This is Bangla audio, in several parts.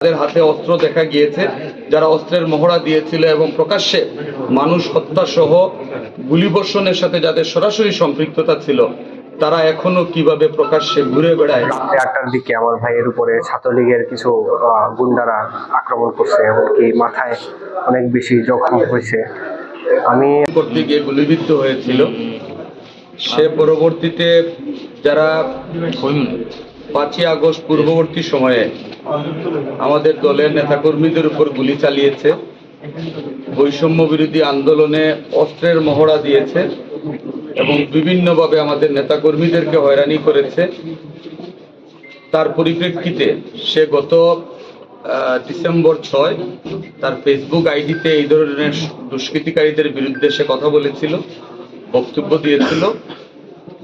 তাদের হাতে অস্ত্র দেখা গিয়েছে যারা অস্ত্রের মহড়া দিয়েছিল এবং প্রকাশ্যে মানুষ হত্যা সহ গুলিবর্ষণের সাথে যাদের সরাসরি সম্পৃক্ততা ছিল তারা এখনও কীভাবে প্রকাশ্যে ঘুরে বেড়ায়? রাত্রে আটটার দিকে আমার ভাইয়ের উপরে ছাত্রলীগের কিছু গুন্ডারা আক্রমণ করছে এমনকি মাথায় অনেক বেশি জখম হয়েছে। আমি করতে গিয়ে গুলিবিদ্ধ হয়েছিল। সে পরবর্তীতে যারা পাঁচই আগস্ট পূর্ববর্তী সময়ে আমাদের দলের নেতাকর্মীদের উপর গুলি চালিয়েছে। বৈষম্য বিরোধী আন্দোলনে অস্ত্রের মহড়া দিয়েছে এবং বিভিন্নভাবে আমাদের নেতাকর্মীদেরকে হয়রানি করেছে। তার পরিপ্রেক্ষিতে সে গত ডিসেম্বর ছয় তার ফেসবুক আইডিতে এই ধরনের দুষ্কৃতিকারীদের বিরুদ্ধে সে কথা বলেছিল, বক্তব্য দিয়েছিল,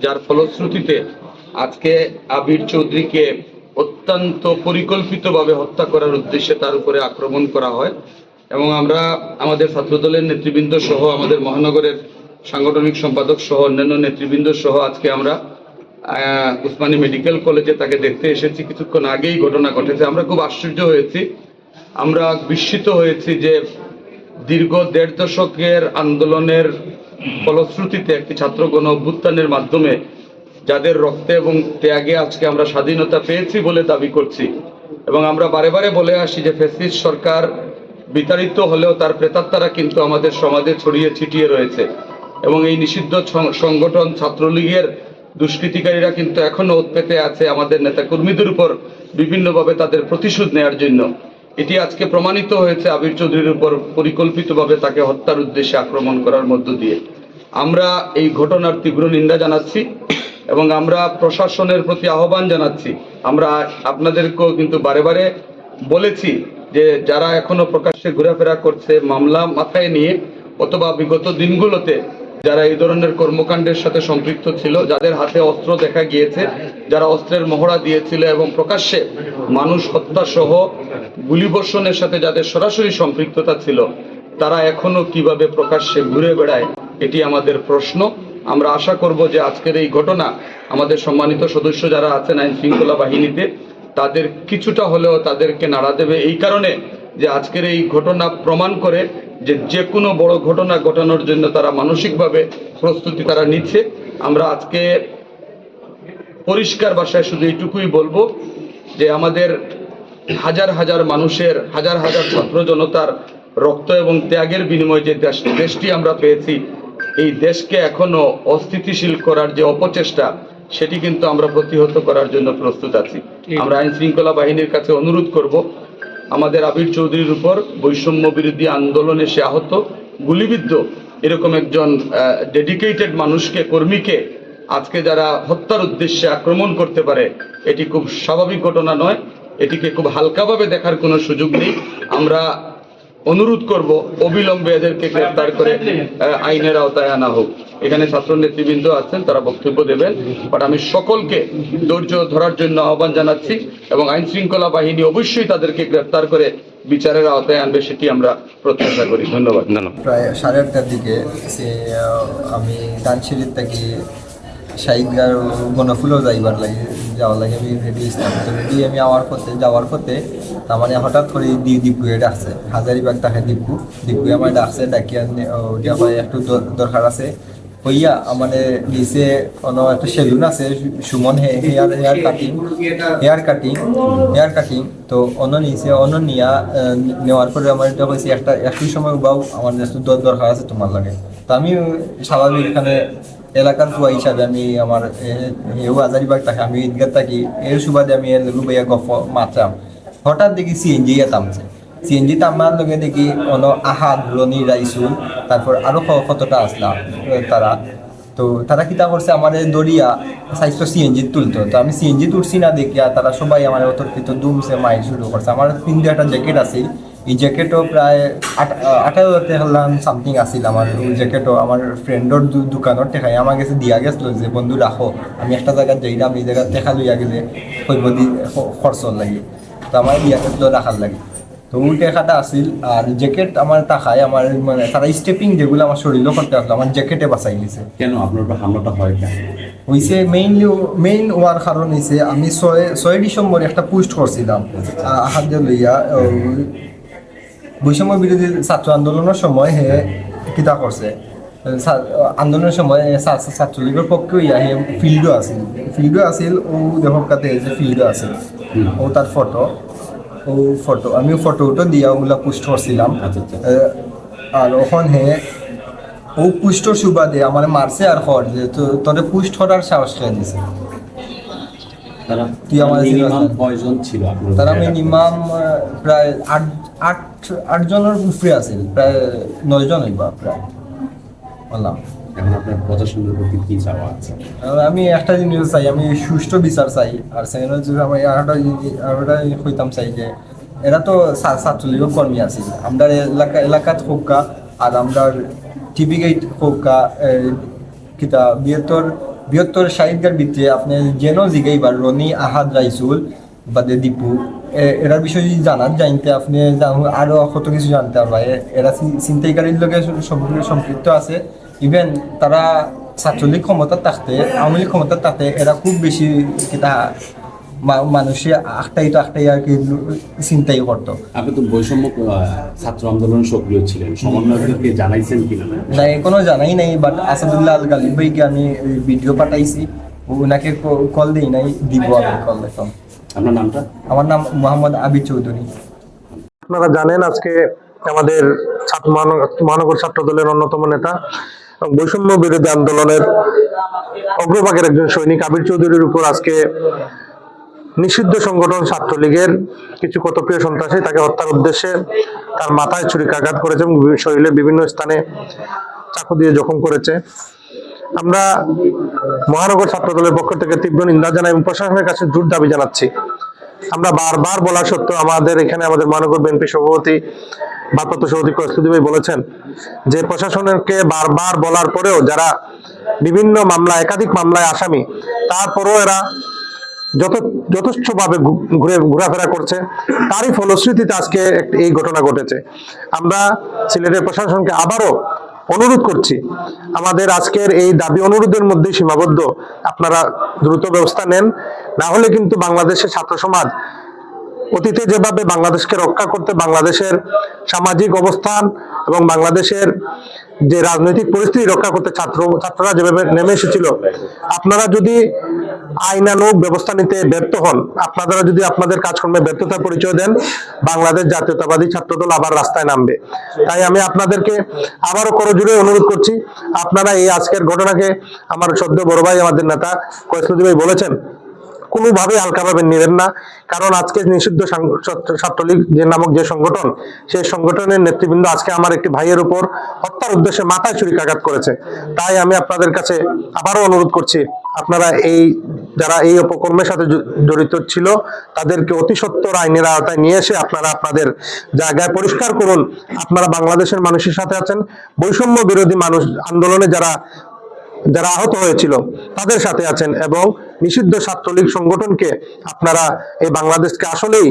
যার ফলশ্রুতিতে আজকে আবির চৌধুরীকে অত্যন্ত পরিকল্পিতভাবে হত্যা করার উদ্দেশ্যে তার উপরে আক্রমণ করা হয় এবং আমরা আমাদের ছাত্রদলের নেতৃবৃন্দ সহ আমাদের মহানগরের সাংগঠনিক সম্পাদক সহ অন্যান্য নেতৃবৃন্দ সহ আজকে আমরা উসমানী মেডিকেল কলেজে তাকে দেখতে এসেছি। কিছুক্ষণ আগেই ঘটনা ঘটেছে। আমরা খুব আশ্চর্য হয়েছি। আমরা বিস্মিত হয়েছি যে দীর্ঘ দেড় দশকের আন্দোলনের ফলশ্রুতিতে একটি ছাত্র গণ অভ্যুত্থানের মাধ্যমে যাদের রক্তে এবং ত্যাগে আজকে আমরা স্বাধীনতা পেয়েছি বলে দাবি করছি। এবং আমরা বারে বারে বলে আসি যে ফেসিস্ট সরকার বিতাড়িত হলেও তার প্রেতাত্মারা কিন্তু আমাদের সমাজে ছড়িয়ে ছিটিয়ে রয়েছে। এবং এই নিষিদ্ধ সংগঠন ছাত্রলীগের দুষ্কৃতিকারীরা কিন্তু এখনও উৎপেতে আছে আমাদের নেতা কর্মীদের উপর বিভিন্নভাবে তাদের প্রতিশোধ নেয়ার জন্য। এটি আজকে প্রমাণিত হয়েছে আবির চৌধুরীর উপর পরিকল্পিতভাবে তাকে হত্যার উদ্দেশ্যে আক্রমণ করার মধ্য দিয়ে। আমরা এই ঘটনার তীব্র নিন্দা জানাচ্ছি। এবং আমরা প্রশাসনের প্রতি আহ্বান জানাচ্ছি। আমরা আপনাদেরকেও কিন্তু বারে বারে বলেছি যে যারা এখনও প্রকাশ্যে ঘোরাফেরা করছে, মামলা মাথায় নিয়ে অথবা বিগত দিনগুলোতে যারা এই ধরনের কর্মকাণ্ডের সাথে সম্পৃক্ত ছিল, যাদের হাতে অস্ত্র দেখা গিয়েছে, যারা অস্ত্রের মহড়া দিয়েছিল এবং প্রকাশ্যে মানুষ হত্যা সহ গুলিবর্ষণের সাথে যাদের সরাসরি সম্পৃক্ততা ছিল, তারা এখনও কীভাবে প্রকাশ্যে ঘুরে বেড়ায়, এটি আমাদের প্রশ্ন। আমরা আশা করব যে আজকের এই ঘটনা আমাদের সম্মানিত সদস্য যারা আছেন আইন শৃঙ্খলা বাহিনীতে, তাদের কিছুটা হলেও তাদেরকে নাড়া দেবে এই কারণে যে আজকের এই ঘটনা প্রমাণ করে যে যে কোনো বড় ঘটনা ঘটানোর জন্য তারা মানসিকভাবে প্রস্তুতি তারা নিচ্ছে। আমরা আজকে পরিষ্কার ভাষায় শুধু এইটুকুই বলব যে আমাদের হাজার হাজার মানুষের, হাজার হাজার ছাত্র জনতার রক্ত এবং ত্যাগের বিনিময়ে যে দেশ দেশটি আমরা পেয়েছি এই দেশকে এখনও অস্থিতিশীল করার যে অপচেষ্টা সেটি কিন্তু আমরা প্রতিহত করার জন্য প্রস্তুত আছি। আমরা আইন শৃঙ্খলা বাহিনীর কাছে অনুরোধ করব আমাদের আবির চৌধুরীর উপর বৈষম্য বিরোধী আন্দোলনে সে আহত গুলিবিদ্ধ এরকম একজন ডেডিকেটেড মানুষকে কর্মীকে আজকে যারা হত্যার উদ্দেশ্যে আক্রমণ করতে পারে এটি খুব স্বাভাবিক ঘটনা নয়। এটিকে খুব হালকাভাবে দেখার কোনো সুযোগ নেই। আমরা অনুরোধ করব অবিলম্বে এদেরকে গ্রেফতার করে আইনের আওতায় আনা হোক। এখানে ছাত্র নেতৃবৃন্দ আছেন তারা বক্তব্য দেবেন বাট আমি সকলকে ধৈর্য ধরার জন্য আহ্বান জানাচ্ছি এবং আইন শৃঙ্খলা বাহিনী অবশ্যই তাদেরকে গ্রেফতার করে বিচারের আওতায় আনবে সেটি আমরা প্রত্যাশা করি। ধন্যবাদ। প্রায় সাড়ে আটটার দিকে আমি দানশিরির থেকে শাহিদগার গণফুলও যাইবার লাগে, যাওয়ার লাগে আমি রেডি ছিলাম তো রেডি আমি আওয়ার পথে, যাওয়ার পথে, তার মানে হঠাৎ করে দি দীপুয়ে ডাকছে। হাজারিবাগ তাকে দীপু দীপুয়ে আমার ডাকছে, ডাকিয়া আমার একটু দর- দরকার আছে। হইয়া আমাদের নিচে অন্য একটা সেলুন আছে, Suman hair hair cutting hair cutting hair cutting. তো অন্য নিচে, অন্য নিয়া নেওয়ার পরে আমার এটা হয়েছে একটা, একই সময় বাবু আমার দরকার আছে তোমার লাগে। তো আমি স্বাভাবিক এখানে এলাকার ফুয়া হিসাবে আমি আমার হেউ হাজারিবাগ থাকি, আমি ঈদগাহ থাকি, এর সুবাদে আমি এর লুবাইয়া গফ মাত্রাম। হঠাৎ দেখি সিএনজি তামছে। সিএনজি তামার লগে দেখি অন আহাদ রনি রাইসুল, তারপর আরও ক- কতটা আসলাম তারা। তো তারা কিতা করছে, আমার দরিয়া সাইজটা সিএনজি তুলতো। তো আমি সিএনজি তুলছি না দেখিয়া তারা সবাই আমার অতর্কিত দুমছে মাইক শুরু করছে। আমার তিনটে একটা জ্যাকেট আছে এই জ্যাকেটও প্রায় আঠারো হাজার সামথিং আছিল আমার। ওই জ্যাকেটও আমার ফ্রেন্ডর দোকানত টেকাই আমার কাছে দিয়া গেছিল যে বন্ধু রাখো আমি একটা জায়গায় যাইলাম এই জায়গায় টেকা লইয়া গেলে কইব দি খ- খরচর লাগি। তো আমার দিয়া গেছিল রাখার লাগে। তো ওই টাকাটা আসিল আর জ্যাকেট আমার টাকায় আমার মানে তারা স্টেপিং যেগুলো আমার শরীরও করতে আসলো আমার জ্যাকেটে বাঁচাই গেছে কেন? আপনার হামলাটা হয় কেন? হইছে মেইনলি মেইন হওয়ার কারণ হইছে আমি ছয় ছয় ডিসেম্বর একটা পোস্ট করছিলাম আহাদ লইয়া। বৈষম্য বিরোধী ছাত্র আন্দোলনের সময় হে কিতা করছে আন্দোলনের সময় ছাত্রলীগের পক্ষে হইয়া হে ফিল্ডও আছিল। ফিল্ডও আছিল ও দেখক কাতে যে ফিল্ডও আছিল। ও তার ফটো ও ফটো আমি ফটোটা দিয়া ওগুলা পোস্ট করছিলাম আচ্ছা, আচ্ছা। আর ওখান হে ও পুষ্টর সুবাদে আমার মারছে আর খর যে তোরে পুষ্ট করার সাহস খেয়ে দিছে তুই আমার তারা মিনিমাম প্রায় আট আট আটজনের উপরে আছিল প্রায় নয়জন হইবা প্রায়। বললাম এখন আপনার প্রশাসনের প্রতি কি চাওয়া আছে? আমি একটা জিনিস চাই আমি সুষ্ঠু বিচার চাই আর সেকেন্ড হচ্ছে যে আমি আরেকটা আরেকটা হইতাম চাই যে এরা তো ছাত্রলীগের কর্মী আছিল আমরা এলাকা এলাকাত হোকা আর আমরা টিভি গেট হোকা কিতা বৃহত্তর বৃহত্তর সাহিত্যের ভিতরে আপনি যেন জিগাইবার রনি আহাদ রাইসুল বাদে দীপু এ- এরার বিষয়ে জানার জানতে আপনি আরও কত কিছু জানতে পারবা এরা চিন্তাইকারীর সম্পর্কে সম্পৃক্ত আছে। ইভেন তারা ছাত্রলীগ ক্ষমতা থাকতে আওয়ামী লীগ ক্ষমতা থাকতে এরা খুব বেশি কিতা মানুষে আখটাই তো আখটাই আর কি চিন্তাই করতো। আপনি তো বৈষম্য ছাত্র আন্দোলন সক্রিয় ছিলেন। সমন্বয়কদেরকে জানাইছেন কিনা? না এখনও জানাই নাই বাট আসাদুল্লাহ আল গালিব ভাইকে আমি ভিডিও পাঠাইছি। ওনাকে কল দিই নাই দিব আমি কল এখন আপনার নামটা? আমার নাম মোহাম্মদ আবিদ চৌধুরী। আপনারা জানেন আজকে আমাদের ছাত্র মহানগর ছাত্র দলের অন্যতম নেতা বৈষম্য বিরোধী আন্দোলনের অগ্রভাগের একজন সৈনিক আবির চৌধুরীর উপর আজকে নিষিদ্ধ সংগঠন ছাত্রলীগের কিছু কত প্রিয় সন্ত্রাসী তাকে হত্যার উদ্দেশ্যে তার মাথায় ছুরিকাঘাত করেছে এবং বিভিন্ন- শরীরের বিভিন্ন স্থানে চাকু দিয়ে জখম করেছে। আমরা মহানগর ছাত্র দলের পক্ষ থেকে তীব্র নিন্দা জানাই এবং প্রশাসনের কাছে জোর দাবি জানাচ্ছি। আমরা বারবার বলা সত্ত্বেও আমাদের এখানে আমাদের মহানগর বিএনপি সভাপতি ভারপ্রাপ্ত সভাপতি কস্তুদি ভাই বলেছেন যে প্রশাসনকে বারবার বলার পরেও যারা বিভিন্ন মামলা, একাধিক মামলায় আসামি, তারপরেও এরা যত যথেষ্টভাবে ঘুরে, ঘোরাফেরা করছে। তারই ফলশ্রুতিতে আজকে এই ঘটনা ঘটেছে। আমরা সিলেটের প্রশাসনকে আবারও অনুরোধ করছি। আমাদের আজকের এই দাবি অনুরোধের মধ্যে সীমাবদ্ধ। আপনারা দ্রুত ব্যবস্থা নেন। না হলে কিন্তু বাংলাদেশের ছাত্র সমাজ অতীতে যেভাবে বাংলাদেশকে রক্ষা করতে বাংলাদেশের সামাজিক অবস্থান এবং বাংলাদেশের যে রাজনৈতিক পরিস্থিতি রক্ষা করতে ছাত্র, ছাত্ররা যেভাবে নেমে এসেছিল, আপনারা যদি আইনানুগ ব্যবস্থা নিতে ব্যর্থ হন, আপনারা যদি আপনাদের কাজকর্মে ব্যর্থতার পরিচয় দেন, বাংলাদেশ জাতীয়তাবাদী ছাত্রদল আবার রাস্তায় নামবে। তাই আমি আপনাদেরকে আবারও করজোরে অনুরোধ করছি, আপনারা এই আজকের ঘটনাকে, আমার সদ্য বড় ভাই, আমাদের নেতা কয়েসুদ্দি ভাই বলেছেন কোনোভাবে হালকাভাবে নেবেন না। কারণ আজকে নিষিদ্ধ ছাত্রলীগ যে নামক যে সংগঠন, সেই সংগঠনের নেতৃবৃন্দ আজকে আমার একটি ভাইয়ের উপর হত্যার উদ্দেশ্যে মাথায় ছুরিকাঘাত করেছে। তাই আমি আপনাদের কাছে আবারও অনুরোধ করছি, আপনারা এই, যারা এই অপকর্মের সাথে জড়িত ছিল, তাদেরকে অতি সত্বর আইনের আওতায় নিয়ে এসে আপনারা আপনাদের জায়গায় পরিষ্কার করুন। আপনারা বাংলাদেশের মানুষের সাথে আছেন। বৈষম্য বিরোধী মানুষ আন্দোলনে যারা যারা আহত হয়েছিল, তাদের সাথে আছেন এবং নিষিদ্ধ ছাত্রলীগ সংগঠনকে আপনারা এই বাংলাদেশকে আসলেই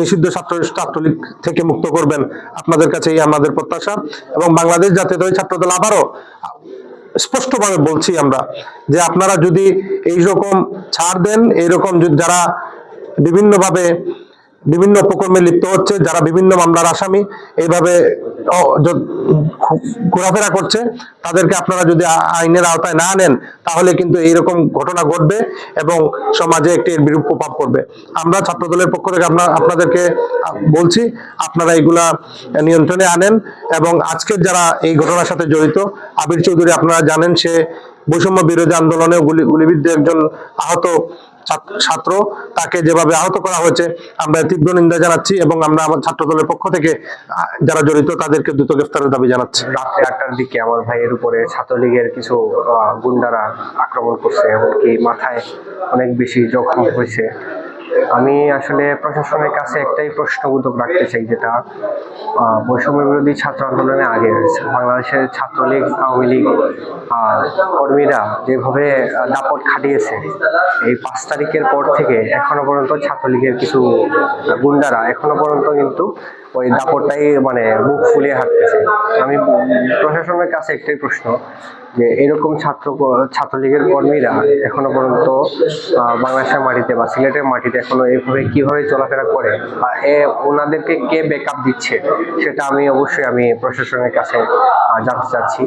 নিষিদ্ধ ছাত্র ছাত্রলীগ থেকে মুক্ত করবেন আপনাদের কাছে এই আমাদের প্রত্যাশা এবং বাংলাদেশ জাতীয়তাবাদী ছাত্রদল আবারও স্পষ্টভাবে বলছি আমরা যে আপনারা যদি এই রকম ছাড় দেন, এইরকম যারা বিভিন্নভাবে বিভিন্ন উপকর্মে লিপ্ত হচ্ছে, যারা বিভিন্ন মামলার আসামি এইভাবে ঘোরাফেরা করছে, তাদেরকে আপনারা যদি আইনের আওতায় না নেন তাহলে কিন্তু এইরকম ঘটনা ঘটবে এবং সমাজে একটি বিরূপ প্রভাব পড়বে। আমরা ছাত্রদলের পক্ষ থেকে আপনার আপনাদেরকে বলছি, আপনারা এগুলা নিয়ন্ত্রণে আনেন এবং আজকের যারা এই ঘটনার সাথে জড়িত, আবির চৌধুরী আপনারা জানেন, সে বৈষম্য বিরোধী আন্দোলনে গুলি, গুলিবিদ্ধ একজন আহত ছাত্র- তাকে যেভাবে আহত করা হয়েছে, আমরা তীব্র নিন্দা জানাচ্ছি এবং আমরা আমার ছাত্র দলের পক্ষ থেকে যারা জড়িত তাদেরকে দ্রুত গ্রেফতারের দাবি জানাচ্ছি। রাত্রি আটটার দিকে আমার ভাইয়ের উপরে ছাত্রলীগের কিছু গুন্ডারা আক্রমণ করছে, এমনকি মাথায় অনেক বেশি জখম হয়েছে। আমি আসলে প্রশাসনের কাছে একটাই প্রশ্নবোধক রাখতে চাই যেটা বৈষম্য বিরোধী ছাত্র আন্দোলনে আগে বাংলাদেশের ছাত্রলীগ আওয়ামী লীগ আহ, কর্মীরা যেভাবে দাপট খাটিয়েছে এই পাঁচ তারিখের পর থেকে এখনও পর্যন্ত ছাত্রলীগের কিছু গুন্ডারা এখনও পর্যন্ত কিন্তু ওই দাপটটাই মানে বুক ফুলিয়ে হাঁটতেছে। আমি প্রশাসনের কাছে একটাই প্রশ্ন যে এরকম ছাত্র ছাত্রলীগের কর্মীরা এখনও পর্যন্ত বাংলাদেশের মাটিতে বা সিলেটের মাটিতে এখনও এইভাবে কীভাবে চলাফেরা করে বা এ, ওনাদেরকে কে ব্যাকআপ দিচ্ছে, সেটা আমি অবশ্যই আমি প্রশাসনের কাছে জানতে চাচ্ছি।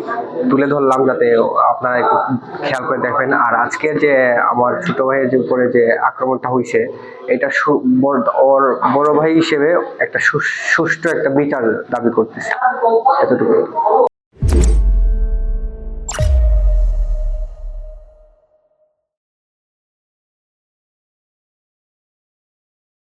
তুলে ধরলাম যাতে আপনারা একটু খেয়াল করে দেখবেন। আর আজকে যে আমার ছোট ভাইয়ের যে উপরে যে আক্রমণটা হয়েছে এটা ওর বড় ভাই হিসেবে একটা সুষ্ঠু একটা বিচার দাবি করতেছে। এতটুকু